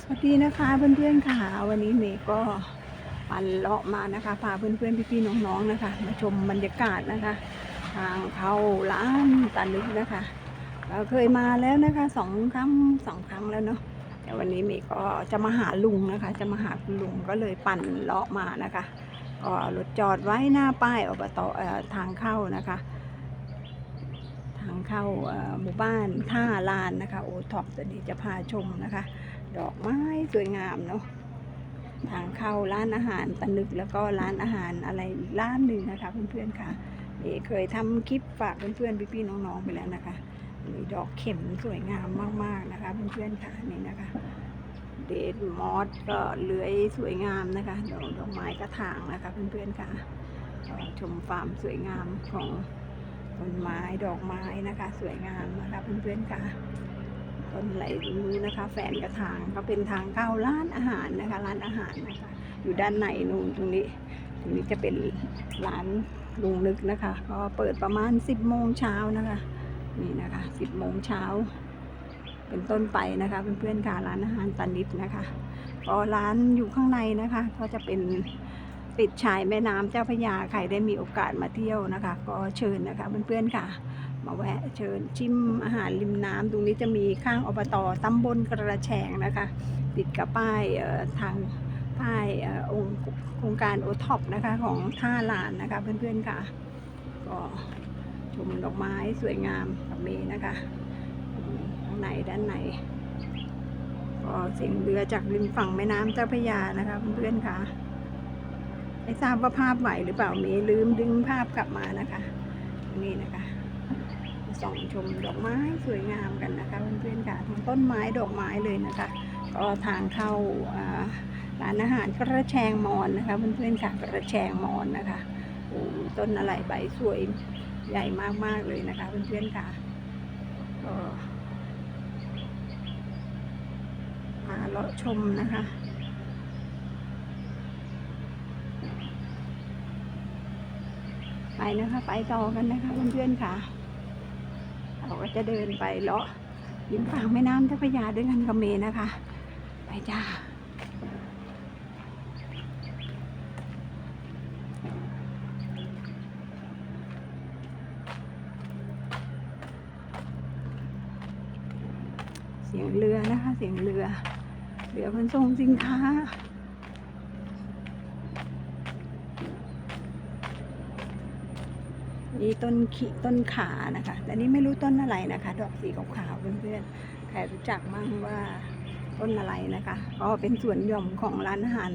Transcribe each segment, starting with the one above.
สวัสดีนะคะเพื่อนๆค่ะ วันนี้เมย์ก็ปั่นเลาะมานะคะพาเพื่อนๆพี่ๆน้องๆนะคะ มาชมบรรยากาศนะคะ ทางเข้าร้านตาลึกนะคะเราเคยมาแล้วนะคะสองครั้งสองครั้งแล้วเนาะแต่วันนี้เมย์ก็จะมาหาลุงนะคะ จะมาหาคุณลุงก็เลยปั่นเลาะมานะคะก็รถจอดไว้หน้าป้ายอบตเอ่อทางเข้านะคะ ทางเข้าหมู่บ้านท่าลานนะคะโอท็อปตัวนี้จะพาชมนะคะ ดอกไม้สวยงามเนาะทางเข้าร้านอาหารตะนึกแล้วก็ร้านอาหารอะไรอีกร้านหนึ่งนะคะ เพื่อนๆค่ะเอ๋เคยทำคลิปฝากเพื่อนๆพี่ๆน้องๆไปแล้วนะคะมีดอกเข็มสวยงามมากๆนะคะเพื่อนๆค่ะนี่นะคะ เดดมอสก็เลื้อยสวยงามนะคะดอกดอกไม้กระถางนะคะเพื่อนๆค่ะชมฟาร์มสวยงามของต้นไม้ดอกไม้นะคะ สวยงามนะคะเพื่อนๆค่ะ ต้นไหลตรงนู้นะคะ แฟนกระถางก็เป็นทางเข้าร้านอาหารนะคะ ร้านอาหารนะคะ อยู่ด้านในนู่นตรงนี้ ตรงนี้จะเป็นร้านลุงนึกนะคะ ก็เปิดประมาณ 10โมงเช้านะคะ นี่นะคะ10โมงเช้าเป็นต้นไปนะคะเพื่อนๆค่ะร้านอาหารตานิดนะคะก็ร้านอยู่ข้างในนะคะ ก็จะเป็นติดชายแม่น้ำเจ้าพระยาใครได้มีโอกาสมาเที่ยวนะคะ ก็เชิญนะคะเพื่อนๆค่ะ มาแวะเชิญชิมอาหารริมน้ำตรงนี้จะมีข้างอบตตำบลกระแชงนะคะ ติดกับป้ายทางป้ายองค์โครงการโอท็อปนะคะของท่าลานนะคะเพื่อนๆค่ะ ก็ชมดอกไม้สวยงามกับเมนะคะข้างในด้านในก็เสียงเรือจากริมฝั่งแม่น้ำเจ้าพระยานะคะเพื่อนๆค่ะไม่ทราบว่าภาพไหวหรือเปล่าเมลืมดึงภาพกลับมานะคะ นี่นะคะ ส่องชมดอกไม้สวยงามกันนะคะเพื่อนๆค่ะทั้งต้นไม้ดอกไม้เลยนะคะ ก็ทางเข้าร้านอาหารกระแชงมอนนะคะเพื่อนๆค่ะกระแชงมอนนะคะโอ้ต้นอะไรใบสวยใหญ่มากๆเลยนะคะเพื่อนๆค่ะก็พาเลาะชมนะคะไปนะคะ ไปต่อกันนะคะเพื่อนๆค่ะ เราก็จะเดินไปเลาะริมฝั่งแม่น้ำเจ้าพระยาด้วยกันกับเมนะคะ ไปจ้าเสียงเรือนะคะ เสียงเรือ เรือขนส่งสินค้า นี่ต้นขีต้นขานะคะแต่นี่ไม่รู้ต้นอะไรนะคะ ดอกสีขาวๆเพื่อนๆใครรู้จักมั่งว่าต้นอะไรนะคะก็เป็นส่วนหย่อมของร้านอาหาร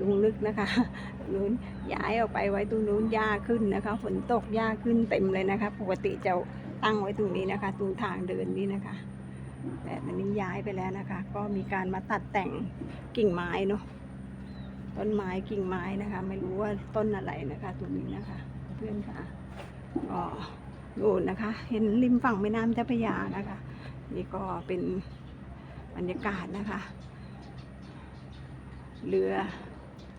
ลุงลึกนะคะนู้นย้ายออกไปไว้ตรงนู้นหญ้าขึ้นนะคะฝนตกหญ้าขึ้นเต็มเลยนะคะ ปกติจะตั้งไว้ตรงนี้นะคะ ตรงทางเดินนี้นะคะ แต่ตอนนี้ย้ายไปแล้วนะคะ ก็มีการมาตัดแต่งกิ่งไม้เนาะต้นไม้กิ่งไม้นะคะ ไม่รู้ว่าต้นอะไรนะคะตรงนี้นะคะ เพื่อนค่ะ ก็นู่นนะคะ เห็นริมฝั่งแม่น้ำเจ้าพระยานะคะ นี่ก็เป็นบรรยากาศนะคะ เรือ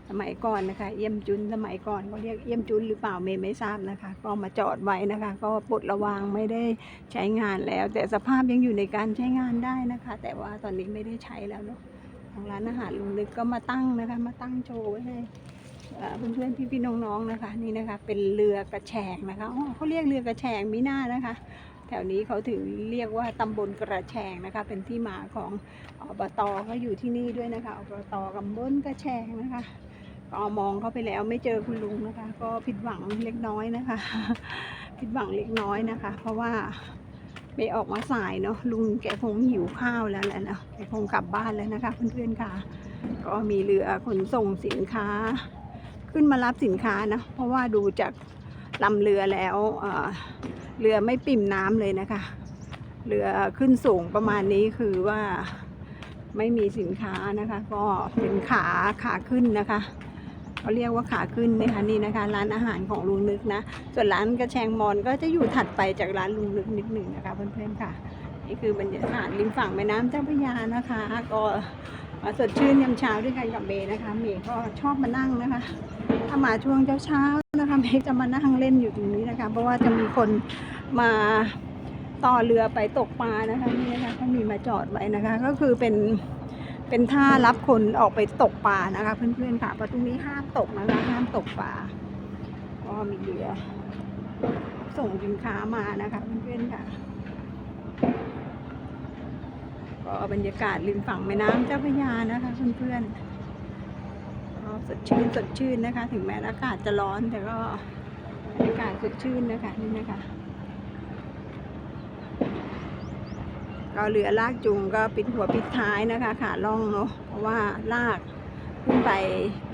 สมัยก่อนนะคะ เอี่ยมจุนสมัยก่อนเขาเรียกเอี่ยมจุนหรือเปล่าเมย์ไม่ทราบนะคะ ก็มาจอดไว้นะคะ ก็ปลดระวางไม่ได้ใช้งานแล้ว แต่สภาพยังอยู่ในการใช้งานได้นะคะ แต่ว่าตอนนี้ไม่ได้ใช้แล้วเนาะทางร้านอาหารลุงลึกก็มาตั้งนะคะ มาตั้งโชว์ไว้ให้ เพื่อนๆพี่ๆน้องๆนะคะ นี่นะคะ เป็นเรือกระแชงนะคะเขาเรียกเรือกระแชงมิน่านะคะ แถวนี้เขาถึงเรียกว่าตำบลกระแชงนะคะ เป็นที่มาของอบตก็อยู่ที่นี่ด้วยนะคะอบตตำบลกระแชงนะคะก็มองเข้าไปแล้วไม่เจอคุณลุงนะคะ ก็ผิดหวังเล็กน้อยนะคะ ผิดหวังเล็กน้อยนะคะ เพราะว่าไปออกมาสายเนาะลุงแกคงหิวข้าวแล้วแหละนะแกคงกลับบ้านแล้วนะคะ เพื่อนๆค่ะ ก็มีเรือขนส่งสินค้า ขึ้นมารับสินค้านะ เพราะว่าดูจากลำเรือแล้วเเรือไม่ปิ่มน้ำเลยนะคะ เรือขึ้นสูงประมาณนี้คือว่าไม่มีสินค้านะคะ ก็เป็นขาขาขึ้นนะคะเขาเรียกว่าขาขึ้นนะคะนี่นะคะ ร้านอาหารของลุงนึกนะ ส่วนร้านกระแชงมอนก็จะอยู่ถัดไปจากร้านลุงนึกนิดหนึ่งนะคะ เพื่อนๆค่ะ นี่คือบรรยากาศริมฝั่งแม่น้ำเจ้าพระยานะคะ ก็มาสดชื่นยามเช้าด้วยกันกับเมย์นะคะ เมย์ก็ชอบมานั่งนะคะ ถ้ามาช่วงเช้าๆนะคะเมย์จะมานั่งเล่นอยู่ตรงนี้นะคะ เพราะว่าจะมีคนมาต่อเรือไปตกปลานะคะนี่นะคะก็มีมาจอดไว้นะคะ ก็คือเป็นเป็นท่ารับคนออกไปตกปลานะคะ เพื่อนๆค่ะเพราะตรงนี้ห้ามตกนะคะห้ามตกปลาก็มีเรือส่งสินค้ามานะคะเพื่อนๆค่ะก็บรรยากาศริมฝั่งแม่น้ำเจ้าพระยานะคะเพื่อนๆ ก็สดชื่นสดชื่นนะคะ ถึงแม้อากาศจะร้อนแต่ก็บรรยากาศสดชื่นนะคะนี่นะคะก็เรือลากจูงก็ปิดหัวปิดท้ายนะคะขาล่องเนาะเพราะว่าลากขึ้นไป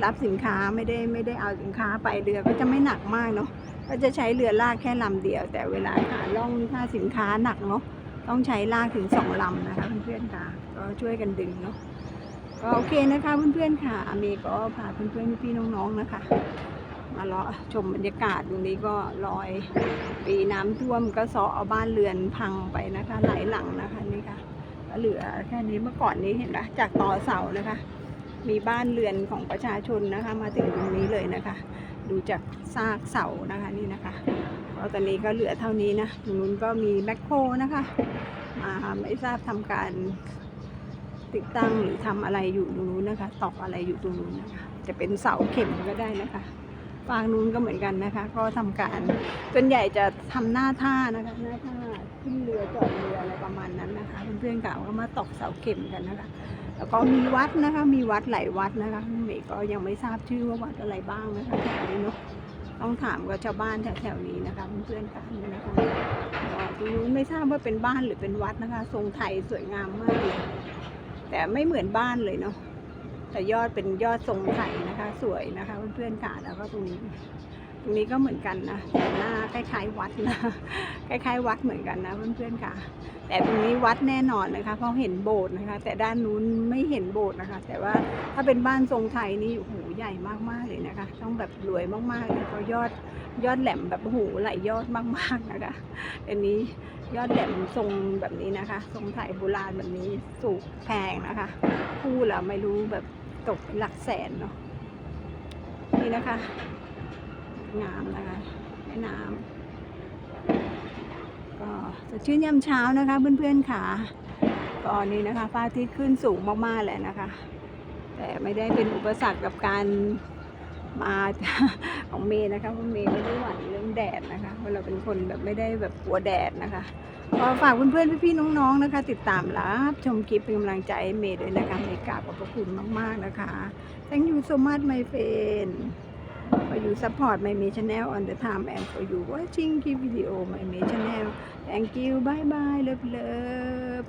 รับสินค้าไม่ได้ไม่ได้เอาสินค้าไปเรือก็จะไม่หนักมากเนาะก็จะใช้เรือลากแค่ลำเดียว แต่เวลาขาล่องถ้าสินค้าหนักเนาะต้องใช้ลากถึงสองลำนะคะเพื่อนๆค่ะก็ช่วยกันดึงเนาะ ก็โอเคนะคะเพื่อนๆค่ะอเมก็พาเพื่อนๆพี่น้องๆนะคะ มาเลาะชมบรรยากาศตรงนี้ก็ลอยปีน้ำท่วมก็ซาะเอาบ้านเรือนพังไปนะคะหลายหลังนะคะนี่ค่ะก็เหลือแค่นี้เมื่อก่อนนี้เห็นไหมจากต่อเสานะคะ มีบ้านเรือนของประชาชนนะคะ มาถึงตรงนี้เลยนะคะ ดูจากซากเสานะคะนี่นะคะก็ตอนนี้ก็เหลือเท่านี้นะตรงนู้นก็มีแมคโครนะคะมาไม่ทราบทำการ ติดตั้งหรือทำอะไรอยู่ตรงนู้นนะคะตอกอะไรอยู่ตรงนู้นนะคะจะเป็นเสาเข็มก็ได้นะคะฝั่งนู้นก็เหมือนกันนะคะ ก็ทำการส่วนใหญ่จะทำหน้าท่านะคะหน้าท่าขึ้นเรือจอดเรืออะไรประมาณนั้นนะคะเพื่อนๆกล่าวก็มาตอกเสาเข็มกันนะคะ แล้วก็มีวัดนะคะ มีวัดหลายวัดนะคะเมย์ก็ยังไม่ทราบชื่อว่าวัดอะไรบ้างนะคะแถวนี้เนาะต้องถามกับชาวบ้านแถวๆนี้นะคะเพื่อนๆกันนะคะตรงนู้นไม่ทราบว่าเป็นบ้านหรือเป็นวัดนะคะ ทรงไทยสวยงามมากเลย แต่ไม่เหมือนบ้านเลยเนาะแต่ยอดเป็นยอดทรงไทยนะคะ สวยนะคะเพื่อนๆค่ะแล้วก็ตรงนี้ ตรงนี้ก็เหมือนกันนะแต่หน้าคล้ายๆวัดนะคล้ายๆวัดเหมือนกันนะเพื่อนๆค่ะ แต่ตรงนี้วัดแน่นอนนะคะ เพราะเห็นโบสถ์นะคะ แต่ด้านนู้นไม่เห็นโบสถ์นะคะ แต่ว่าถ้าเป็นบ้านทรงไทยนี่โอ้โหใหญ่มากๆเลยนะคะ ต้องแบบรวยมากๆเลยเพราะยอดยอดแหลมแบบโอ้โหหลยอดมากๆนะคะอันนี้ยอดแหลมทรงแบบนี้นะคะ ทรงไทยโบราณแบบนี้สูงแพงนะคะคู่ละไม่รู้แบบตกหลักแสนเนาะนี่นะคะ งามนะคะแม่น้ำก็สดชื่นยามเช้านะคะเพื่อนๆค่ะก็นี่นะคะฟ้าที่ขึ้นสูงมากๆแหละนะคะ แต่ไม่ได้เป็นอุปสรรคกับการมาของเมย์นะคะเพราะเมย์ไม่ได้หวั่นเรื่องแดดนะคะเพราะเราเป็นคนแบบไม่ได้แบบกลัวแดดนะคะก็ฝากเพื่อนๆพี่ๆน้องๆนะคะ ติดตามรับชมคลิปเป็นกำลังใจเมย์ด้วยนะคะเมย์กราบขอบพระคุณมากๆนะคะ Thank you so much my friend for you support my May channel on the time and for you watching the video my May channel Thank you bye bye love love